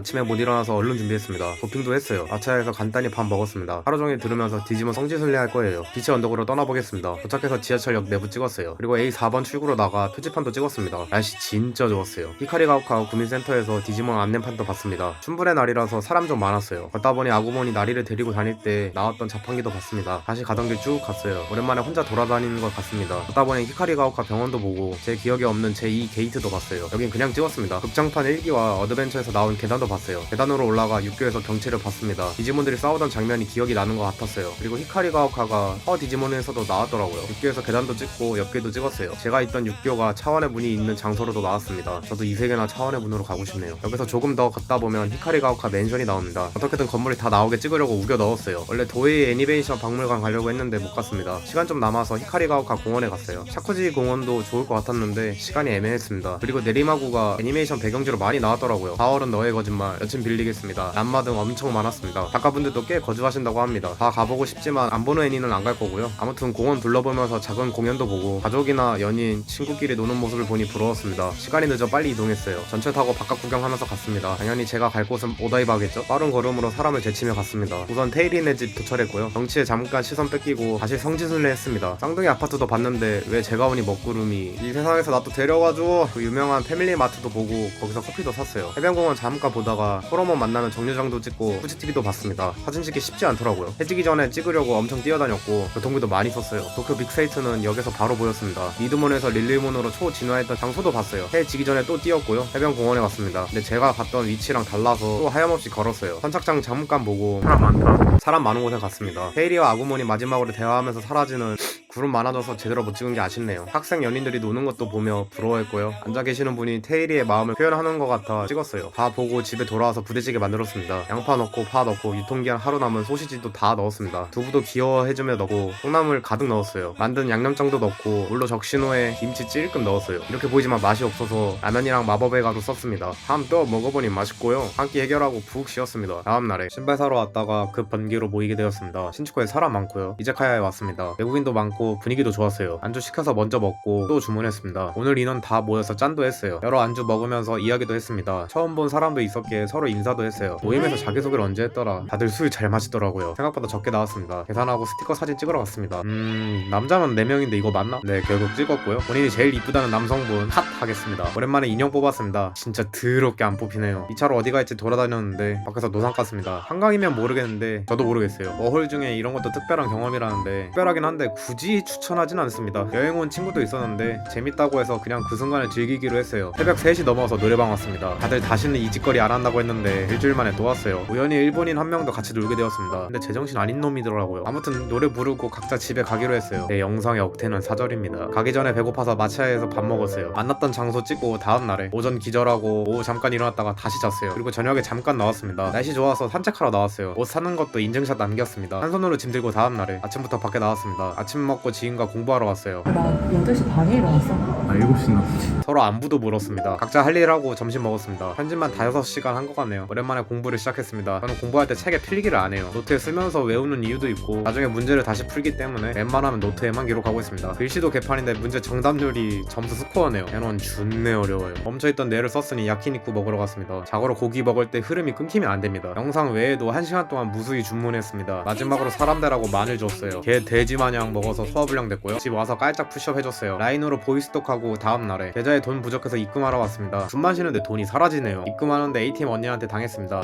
아침에 못 일어나서 얼른 준비했습니다. 도핑도 했어요. 아차에서 간단히 밥 먹었습니다. 하루 종일 들으면서 디지몬 성지순례 할 거예요. 빛의 언덕으로 떠나보겠습니다. 도착해서 지하철역 내부 찍었어요. 그리고 A4번 출구로 나가 표지판도 찍었습니다. 날씨 진짜 좋았어요. 히카리 가오카 구민센터에서 디지몬 안내판도 봤습니다. 춘불의 날이라서 사람 좀 많았어요. 걷다 보니 아구몬이 나리를 데리고 다닐 때 나왔던 자판기도 봤습니다. 다시 가던 길 쭉 갔어요. 오랜만에 혼자 돌아다니는 것 같습니다. 걷다 보니 히카리 가오카 병원도 보고 제 기억에 없는 제2 게이트도 봤어요. 여긴 그냥 찍었습니다. 극장판 1기와 어드벤처에서 나온 계단도 봤어요. 계단으로 올라가 육교에서 경치를 봤습니다. 디지몬들이 싸우던 장면이 기억이 나는 것 같았어요. 그리고 히카리 가오카가 허 디지몬에서도 나왔더라고요. 육교에서 계단도 찍고 옆길도 찍었어요. 제가 있던 육교가 차원의 문이 있는 장소로도 나왔습니다. 저도 이 세계나 차원의 문으로 가고 싶네요. 여기서 조금 더 걷다 보면 히카리 가오카 맨션이 나옵니다. 어떻게든 건물이 다 나오게 찍으려고 우겨 넣었어요. 원래 도에이 애니메이션 박물관 가려고 했는데 못 갔습니다. 시간 좀 남아서 히카리 가오카 공원에 갔어요. 샤쿠지 공원도 좋을 것 같았는데 시간이 애매했습니다. 그리고 내리마구가 애니메이션 배경지로 많이 나왔더라고요. 4월은 너의 거짓말, 여친 빌리겠습니다. 람마 등 엄청 많았습니다. 작가분들도 꽤 거주하신다고 합니다. 다 가보고 싶지만 안 보는 애니는 안 갈 거고요. 아무튼 공원 둘러보면서 작은 공연도 보고 가족이나 연인, 친구끼리 노는 모습을 보니 부러웠습니다. 시간이 늦어 빨리 이동했어요. 전철 타고 바깥 구경하면서 갔습니다. 당연히 제가 갈 곳은 오다이바겠죠? 빠른 걸음으로 사람을 제치며 갔습니다. 우선 테이리네 집 도착했고요. 정치에 잠깐 시선 뺏기고 다시 성지순례 했습니다. 쌍둥이 아파트도 봤는데 왜 제가 오니 먹구름이 이 세상에서 나 또 데려가줘 그 유명한 패밀리 마트도 보고 거기서 커피도 샀어요. 해변공원 잠깐 보다 가 호러몬 만나는 정류장도 찍고 후지TV도 봤습니다. 사진 찍기 쉽지 않더라고요. 해지기 전에 찍으려고 엄청 뛰어다녔고 교통비도 많이 썼어요. 도쿄 빅사이트는 역에서 바로 보였습니다. 리드몬에서 릴리몬으로 초진화했던 장소도 봤어요. 해 지기 전에 또 뛰었고요. 해변공원에 왔습니다. 근데 제가 갔던 위치랑 달라서 또 하염없이 걸었어요. 선착장 잠깐 보고 사람 많다. 사람 많은 곳에 갔습니다. 헤이리와 아구몬이 마지막으로 대화하면서 사라지는 구름 많아져서 제대로 못 찍은 게 아쉽네요. 학생 연인들이 노는 것도 보며 부러워했고요. 앉아 계시는 분이 테이리의 마음을 표현하는 것 같아 찍었어요. 다 보고 집에 돌아와서 부대찌개 만들었습니다. 양파 넣고 파 넣고 유통기한 하루 남은 소시지도 다 넣었습니다. 두부도 귀여워해주며 넣고 콩나물 가득 넣었어요. 만든 양념장도 넣고 물로 적신호에 김치 찔끔 넣었어요. 이렇게 보이지만 맛이 없어서 라면이랑 마법의 가루 썼습니다. 다음 또 먹어보니 맛있고요. 한 끼 해결하고 푹 쉬었습니다. 다음 날에 신발 사러 왔다가 급 번개로 모이게 되었습니다. 신축구에 사람 많고요. 이자카야에 왔습니다. 외국인도 많고 분위기도 좋았어요. 안주 시켜서 먼저 먹고 또 주문했습니다. 오늘 인원 다 모여서 짠도 했어요. 여러 안주 먹으면서 이야기도 했습니다. 처음 본 사람도 있었기에 서로 인사도 했어요. 모임에서 자기소개를 언제 했더라. 다들 술 잘 마시더라고요. 생각보다 적게 나왔습니다. 계산하고 스티커 사진 찍으러 갔습니다. 음 남자만 4명인데 이거 맞나? 네 결국 찍었고요. 본인이 제일 이쁘다는 남성분 핫 하겠습니다. 오랜만에 인형 뽑았습니다. 진짜 더럽게 안 뽑히네요. 이 차로 어디 갈지 돌아다녔는데 밖에서 노상 깠습니다. 한강이면 모르겠는데 저도 모르겠어요. 워홀 중에 이런 것도 특별한 경험이라는데 특별하긴 한데 굳이 추천하진 않습니다. 여행 온 친구도 있었는데 재밌다고 해서 그냥 그 순간을 즐기기로 했어요. 새벽 3시 넘어서 노래방 왔습니다. 다들 다시는 이 짓거리 안 한다고 했는데 일주일 만에 또 왔어요. 우연히 일본인 한 명도 같이 놀게 되었습니다. 근데 제정신 아닌 놈이더라고요. 아무튼 노래 부르고 각자 집에 가기로 했어요. 내 영상의 억태는 사절입니다. 가기 전에 배고파서 마차에서 밥 먹었어요. 만났던 장소 찍고 다음 날에 오전 기절하고 오후 잠깐 일어났다가 다시 잤어요. 그리고 저녁에 잠깐 나왔습니다. 날씨 좋아서 산책하러 나왔어요. 옷 사는 것도 인증샷 남겼습니다. 한 손으로 짐 들고 다음 날에 아침부터 밖에 나왔습니다. 아침 먹고 지인과 공부하러 왔어요. 나 8시 반에 일어났어. 아 7시 나 서로 안부도 물었습니다. 각자 할 일 하고 점심 먹었습니다. 편집만 다 6시간 한 것 같네요. 오랜만에 공부를 시작했습니다. 저는 공부할 때 책에 필기를 안 해요. 노트에 쓰면서 외우는 이유도 있고 나중에 문제를 다시 풀기 때문에 웬만하면 노트에만 기록하고 있습니다. 글씨도 개판인데 문제 정답률이 점수 스코어네요. 얘는 준내 어려워요. 멈춰있던 뇌를 썼으니 야키니쿠 먹으러 갔습니다. 자고로 고기 먹을 때 흐름이 끊기면 안 됩니다. 영상 외에도 1시간 동안 무수히 주문했습니다. 마지막으로 사람들하고 마늘 줬어요. 개 돼지 마냥 먹어서 소화불량 됐고요. 집 와서 깔짝 푸시업 해줬어요. 라인으로 보이스톡하고 다음 날에 계좌에 돈 부족해서 입금하러 왔습니다. 숨만 쉬는데 돈이 사라지네요. 입금하는데 ATM 언니한테 당했습니다.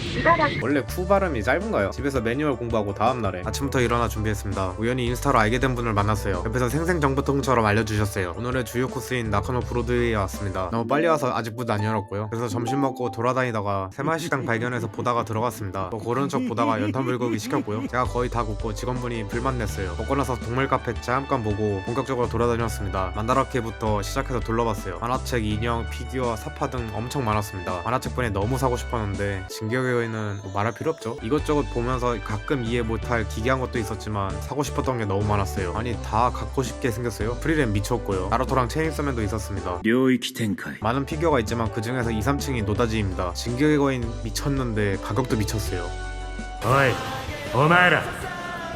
원래 쿠 발음이 짧은가요? 집에서 매뉴얼 공부하고 다음 날에 아침부터 일어나 준비했습니다. 우연히 인스타로 알게 된 분을 만났어요. 옆에서 생생정보통처럼 알려주셨어요. 오늘의 주요 코스인 나카노 브로드웨이에 왔습니다. 너무 빨리 와서 아직 문 안 열었고요. 그래서 점심 먹고 돌아다니다가 새마을식당 발견해서 보다가 들어갔습니다. 또 고른 척 보다가 연탄 불고기 시켰고요. 제가 거의 다 굽고 직원분이 불만 냈어요. 먹고 나서 동물 카페 한번 보고 본격적으로 돌아다녔습니다. 만다라케부터 시작해서 둘러봤어요. 만화책, 인형, 피규어, 사파 등 엄청 많았습니다. 만화책뿐에 너무 사고 싶었는데 진격의 여인은 뭐 말할 필요 없죠. 이것저것 보면서 가끔 이해 못할 기괴한 것도 있었지만 사고 싶었던 게 너무 많았어요. 아니 다 갖고 싶게 생겼어요. 프리랜 미쳤고요. 나루토랑 체인소맨도 있었습니다. 많은 피규어가 있지만 그 중에서 2, 3층이 노다지입니다. 진격의 거인 미쳤는데 가격도 미쳤어요. 어이, 오마이라.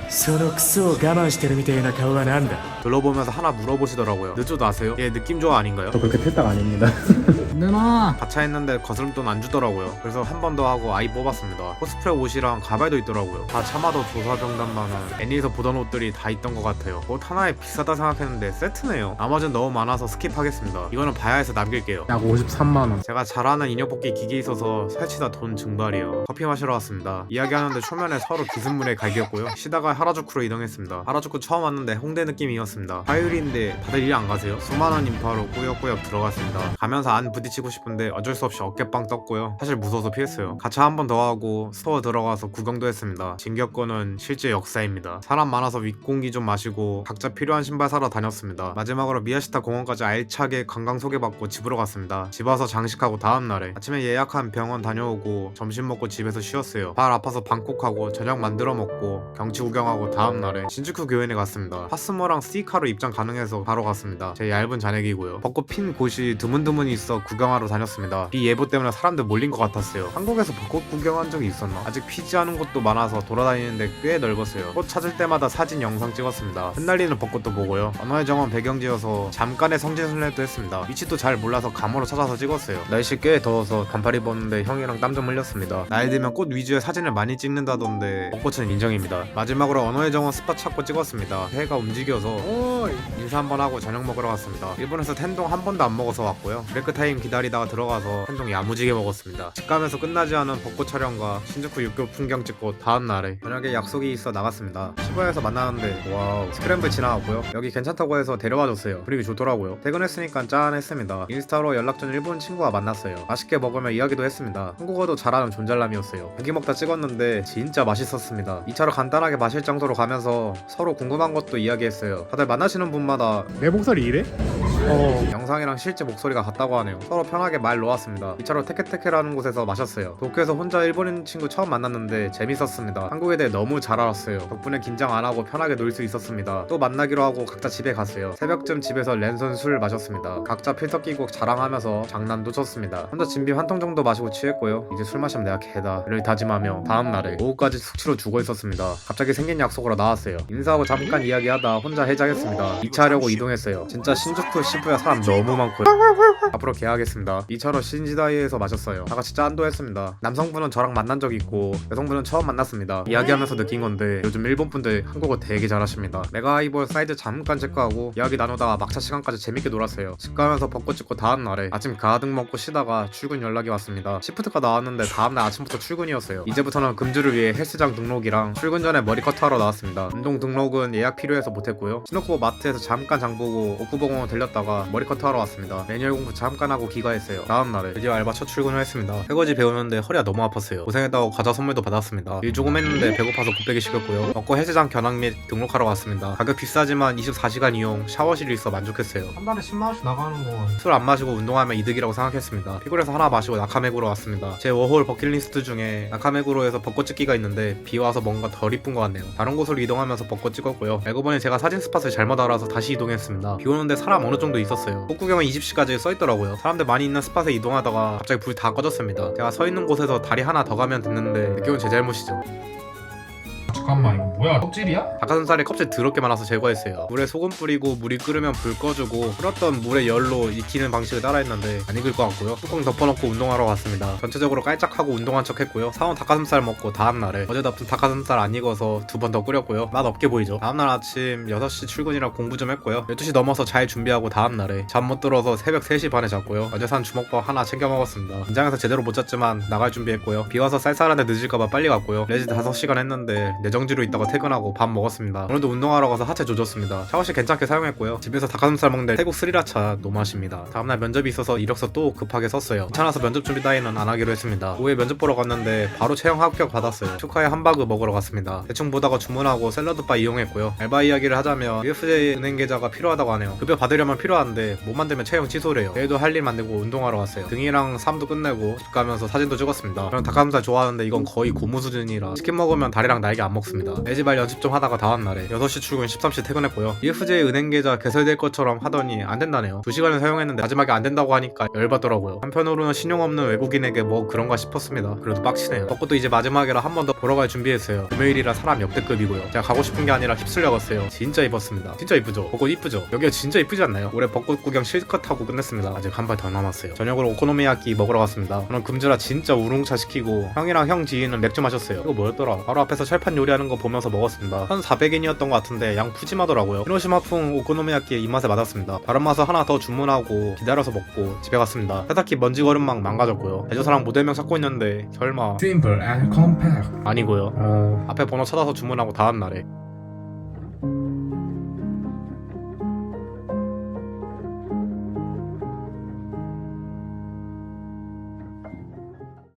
そのクソを我慢してるみたいな顔はなんだ 둘러보면서 하나 물어보시더라고요. 느조 아세요? 얘 느낌 좋아 아닌가요? 저 그렇게 틀딱 아닙니다 내놔 가차 했는데 거스름돈 안 주더라고요. 그래서 한 번 더 하고 아이 뽑았습니다. 코스프레 옷이랑 가발도 있더라고요. 다 차마도 조사병단만은 애니에서 보던 옷들이 다 있던 것 같아요. 옷 하나에 비싸다 생각했는데 세트네요. 나머지는 너무 많아서 스킵하겠습니다. 이거는 봐야 해서 남길게요. 약 53만원 제가 잘 아는 인형 뽑기 기계 있어서 설치다 돈 증발이요. 커피 마시러 왔습니다. 이야기하는데 초면에 서로 기승물의 갈기였고요. 쉬다가 하라주쿠로 이동했습니다. 하라주쿠 처음 왔는데 홍대 느낌이었습니다. 화요일인데 다들 일 안 가세요? 수많은 인파로 꾸역꾸역 들어갔습니다. 가면서 안 부딪히고 싶은데 어쩔 수 없이 어깨빵 떴고요. 사실 무서워서 피했어요. 가차 한 번 더 하고 스토어 들어가서 구경도 했습니다. 진격거는 실제 역사입니다. 사람 많아서 윗공기 좀 마시고 각자 필요한 신발 사러 다녔습니다. 마지막으로 미야시타 공원까지 알차게 관광 소개받고 집으로 갔습니다. 집 와서 장식하고 다음날에 아침에 예약한 병원 다녀오고 점심 먹고 집에서 쉬었어요. 발 아파서 방콕하고 저녁 만들어 먹고 경치 구경하고 다음날에 신주쿠 교회에 갔습니다. 파스모랑 스이카로 입장 가능해서 바로 갔습니다. 제 얇은 잔액이고요. 벚꽃 핀 곳이 드문드문 있어 구경하러 다녔습니다. 비 예보 때문에 사람들 몰린 것 같았어요. 한국에서 벚꽃 구경한 적이 있었나? 아직 피지 않은 곳도 많아서 돌아다니는데 꽤 넓었어요. 꽃 찾을 때마다 사진 영상 찍었습니다. 흩날리는 벚꽃도 보고요. 언어의 정원 배경지여서 잠깐의 성지순례도 했습니다. 위치도 잘 몰라서 감으로 찾아서 찍었어요. 날씨 꽤 더워서 반팔 입었는데 형이랑 땀 좀 흘렸습니다. 나이 들면 꽃 위주의 사진을 많이 찍는다던데 벚꽃은 인정입니다. 마지막으로 언어의 정원 스팟 찾고 찍었습니다. 해가 움직여서 인사 한번 하고 저녁 먹으러 갔습니다. 일본에서 텐동 한 번도 안 먹어서 왔고요. 브레이크 타임 기다리다가 들어가서 텐동 야무지게 먹었습니다. 집 가면서 끝나지 않은 벚꽃 촬영과 신주쿠 육교 풍경 찍고 다음 날에 저녁에 약속이 있어 나갔습니다. 시부야에서 만나는데 와우 스크램블 지나갔고요. 여기 괜찮다고 해서 데려와줬어요. 분위기 좋더라고요. 퇴근했으니까 짠했습니다. 인스타로 연락 준 일본 친구와 만났어요. 맛있게 먹으며 이야기도 했습니다. 한국어도 잘하는 존잘남이었어요. 고기 먹다 찍었는데 진짜 맛있었습니다. 2차로 간단하게 마실 정도로 가면서 서로 궁금한 것도 이야기했어요. 다들 만나시는 분마다 내 목소리 이래? 어, 영상이랑 실제 목소리가 같다고 하네요. 서로 편하게 말 놓았습니다. 2차로 테케테케라는 곳에서 마셨어요. 도쿄에서 혼자 일본인 친구 처음 만났는데 재밌었습니다. 한국에 대해 너무 잘 알았어요. 덕분에 긴장 안 하고 편하게 놀 수 있었습니다. 또 만나기로 하고 각자 집에 갔어요. 새벽쯤 집에서 랜선 술 마셨습니다. 각자 필터 끼고 자랑하면서 장난도 쳤습니다. 혼자 진비 한 통 정도 마시고 취했고요. 이제 술 마시면 내가 개다를 다짐하며 다음 날에 오후까지 숙취로 죽어 있었습니다. 갑자기 생긴 약속으로 나왔어요. 인사하고 잠깐 이야기하다 혼자 해장했습니다. 2차 하려고 이동했어요. 진짜 신주쿠 시부야 사람 너무 많고요. 앞으로 계약하겠습니다. 2차로 신지다이에서 마셨어요. 다 같이 짠도 했습니다. 남성분은 저랑 만난 적 있고 여성분은 처음 만났습니다. 이야기하면서 느낀 건데 요즘 일본 분들 한국어 되게 잘하십니다. 메가하이볼 사이즈 잠깐 체크하고 이야기 나누다가 막차 시간까지 재밌게 놀았어요. 집 가면서 벚꽃 찍고 다음 날에 아침 가득 먹고 쉬다가 출근 연락이 왔습니다. 시프트가 나왔는데 다음날 아침부터 출근이었어요. 이제부터는 금주를 위해 헬스장 등록이랑 출근 전에 머리 커트하러 나왔습니다. 운동 등록은 예약 필요해서 못했고요. 시노쿠보 마트에서 잠깐 장보고 옥구봉원 들렸다 가 머리 커트 하러 왔습니다. 매뉴얼 공부 잠깐 하고 귀가했어요. 다음 날에 드디어 알바 첫 출근을 했습니다. 설거지 배우는데 허리가 너무 아팠어요. 고생했다고 과자 선물도 받았습니다. 일 조금 했는데 배고파서 곱빼기 시켰고요. 먹고 헬스장 견학 및 등록하러 왔습니다. 가격 비싸지만 24시간 이용 샤워실이 있어 만족했어요. 한 달에 10만 원씩 나가는 건 술 안 마시고 운동하면 이득이라고 생각했습니다. 피곤해서 하나 마시고 나카메구로 왔습니다. 제 워홀 버킷리스트 중에 나카메구로에서 벚꽃 찍기가 있는데 비 와서 뭔가 덜 이쁜 것 같네요. 다른 곳으로 이동하면서 벚꽃 찍었고요. 알고 보니 제가 사진 스팟을 잘못 알아서 다시 이동했습니다. 비 오는데 사람 어느 정도 있었어요. 꽃구경은 20시까지 써있더라고요. 사람들 많이 있는 스팟에 이동하다가 갑자기 불이 다 꺼졌습니다. 제가 서 있는 곳에서 다리 하나 더 가면 됐는데 늦게 온 제 잘못이죠. 잠깐만 이거 뭐야 껍질이야? 닭가슴살에 껍질 더럽게 많아서 제거했어요. 물에 소금 뿌리고 물이 끓으면 불 꺼주고 끓었던 물에 열로 익히는 방식을 따라했는데 안 익을 것 같고요. 뚜껑 덮어놓고 운동하러 갔습니다. 전체적으로 깔짝하고 운동한 척 했고요. 사온 닭가슴살 먹고 다음날에 어제 덮은 닭가슴살 안 익어서 두 번 더 끓였고요. 맛 없게 보이죠? 다음날 아침 6시 출근이라 공부 좀 했고요. 12시 넘어서 잘 준비하고 다음날에 잠 못 들어서 새벽 3시 반에 잤고요. 어제 산 주먹밥 하나 챙겨 먹었습니다. 긴장해서 제대로 못 잤지만 나갈 준비했고요. 비 와서 쌀쌀한데 늦을까봐 빨리 갔고요. 레지 5시간 했는데 내정지로 있다가 퇴근하고 밥 먹었습니다. 오늘도 운동하러 가서 하체 조졌습니다. 샤워실 괜찮게 사용했고요. 집에서 닭가슴살 먹는데 태국 스리라차 노맛입니다. 다음날 면접이 있어서 이력서 또 급하게 썼어요. 귀찮아서 면접 준비 따위는 안 하기로 했습니다. 오후에 면접 보러 갔는데 바로 채용 합격 받았어요. 축하해 함바그 먹으러 갔습니다. 대충 보다가 주문하고 샐러드바 이용했고요. 알바 이야기를 하자면 UFJ 은행 계좌가 필요하다고 하네요. 급여 받으려면 필요한데 못 만들면 채용 취소래요. 내일도 할 일 만들고 운동하러 왔어요. 등이랑 삶도 끝내고 집 가면서 사진도 찍었습니다. 저는 닭가슴살 좋아하는데 이건 거의 고무 수준이라 치킨 먹으면 다리랑 날개 안 먹 습니다. 있었습니다. 애지발 연습 좀 하다가 다음날에 6시 출근 13시 퇴근했고요. EFJ 은행 계좌 개설될 것처럼 하더니 안 된다네요. 2시간을 사용했는데 마지막에 안 된다고 하니까 열받더라고요. 한편으로는 신용 없는 외국인에게 뭐 그런가 싶었습니다. 그래도 빡치네요. 벚꽃도 이제 마지막이라 한 번 더 보러 갈 준비했어요. 금요일이라 사람 역대급이고요. 제가 가고 싶은 게 아니라 휩쓸려 갔어요. 진짜 이뻤습니다. 진짜 이쁘죠? 벚꽃 이쁘죠? 여기가 진짜 이쁘지 않나요? 올해 벚꽃 구경 실컷 하고 끝냈습니다. 아직 한 발 더 남았어요. 저녁으로 오코노미야끼 먹으러 갔습니다. 저는 금주라 진짜 우롱차 시키고 형이랑 형 지인은 맥주 마셨어요. 이거 뭐였더라? 바로 앞에서 철판 요리 하는 거 보면서 먹었습니다. 한 400엔이었던 것 같은데 양 푸짐하더라고요. 히로시마풍 오코노미야끼의 입맛에 맞았습니다. 다른 맛을 하나 더 주문하고 기다려서 먹고 집에 갔습니다. 세탁기 먼지 거름망 망가졌고요. 대조사랑 모델명 찾고 있는데 설마 Simple and compact 아니고요. 어... 앞에 번호 찾아서 주문하고 다음 날에